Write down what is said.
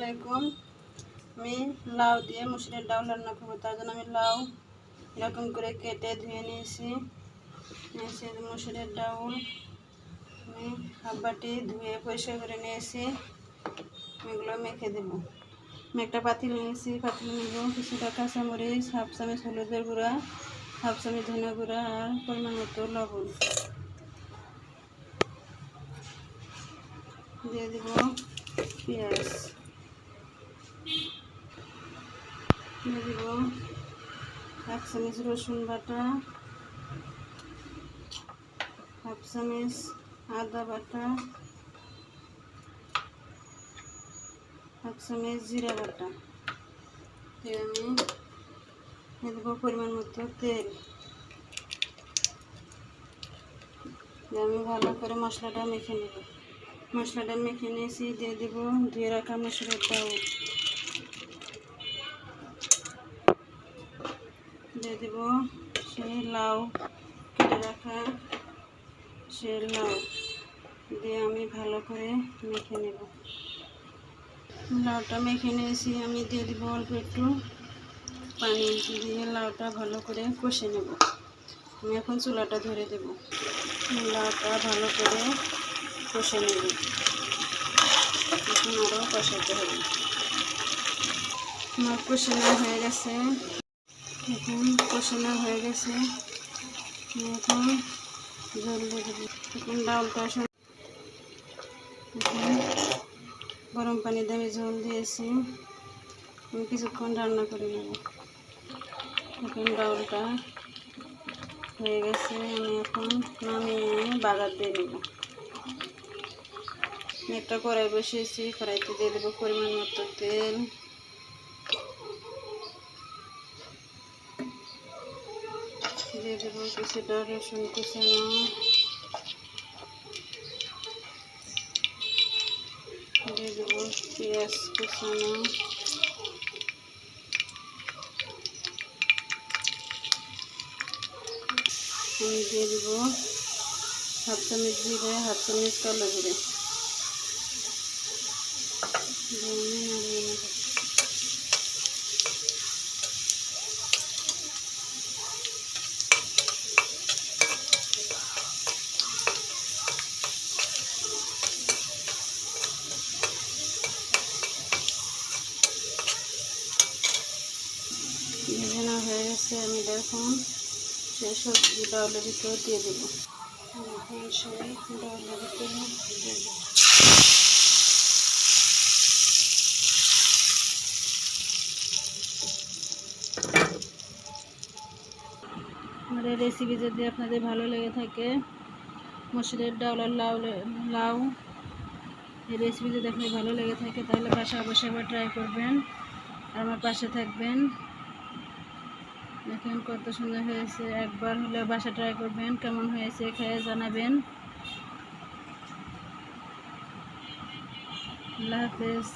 আলাইকুম। আমি লাউ দিয়ে মুসুরের ডাল রান্না করব, তার জন্য আমি লাউ এরকম করে কেটে ধুয়ে নিয়েছি। নিয়েছি মুসুরের ডাউল আমি হাফ বাটি ধুয়ে পরিষ্কার করে নিয়েছি। এগুলো মেখে দেবো। আমি একটা পাতিল নিয়েছি, পাতিল নেব কিছুটা কাঁচামরিচ, হাফ চামচ হলুদের গুঁড়া, হাফ চামচ ধনে গুঁড়া আর পরিমাণ মতো লবণ দিয়ে দিব পেঁয়াজ। দিয়ে দিব এক চামচ রসুন বাটা, হাফ চামচ আদা বাটা এক চামচ জিরা বাটা। দিয়ে আমি দিয়ে দেবো পরিমাণ মতো তেল। আমি ভালো করে মশলাটা মেখে নেব। মশলাটা মেখে নিয়েছি, দিয়ে দেব ধুয়ে রাখা মশলার দিয়ে দেব সেই লাউ কেটে রাখা সে লাউ দিয়ে আমি ভালো করে মেখে নেব। লাউটা মেখে নিয়েছি, আমি দিয়ে দিব অল্প একটু পানি দিয়ে লাউটা ভালো করে কষে নেব। আমি এখন চুলাটা ধরে দেব। লাউটা ভালো করে কষে নেব। এখন আরও কষাতে হবে। আমার কষানো হয়ে গেছে। এখন কষানো হয়ে গেছে। এখন জল দিয়ে দেবো। সব- এখন গরম পানি দিয়ে আমি ঝোল দিয়েছি। আমি কিছুক্ষণ রান্না করে নেব। এখন ডাউলটা হয়ে গেছে। আমি এখন নামিয়ে বাগার দিয়ে নেব একটা কড়াই বসিয়েছি। কড়াইতে দিয়ে দেবো পরিমাণ মতো তেল। দিয়ে দেবো কিছুটা রসুন কুচানো দিয়ে দেবো পেঁয়াজ কুচানো আমি দিয়ে দেবো হাফ চামচ জিরে হাফ চামচ কালো জিরে দিয়ে আমি নাড়িয়ে নেব ভেজানো হয়ে গেছে, আমি দেখুন সেই সবজি ডাউলের ভিতরে দিয়ে দেবো। এই রেসিপি যদি আপনাদের ভালো লেগে থাকে, মসুরের ডাউল আর লাউ লাউ, এই রেসিপি যদি আপনাদের ভালো লেগে থাকে, তাহলে বাসা অবশ্যই আবার ট্রাই করবেন। আর আমার পাশে থাকবেন দেখেন কত সুন্দর হয়েছে। একবার হলে বাসা ট্রাই করবেন, কেমন হয়েছে খেয়ে জানাবেন। আল্লাহ হাফেজ।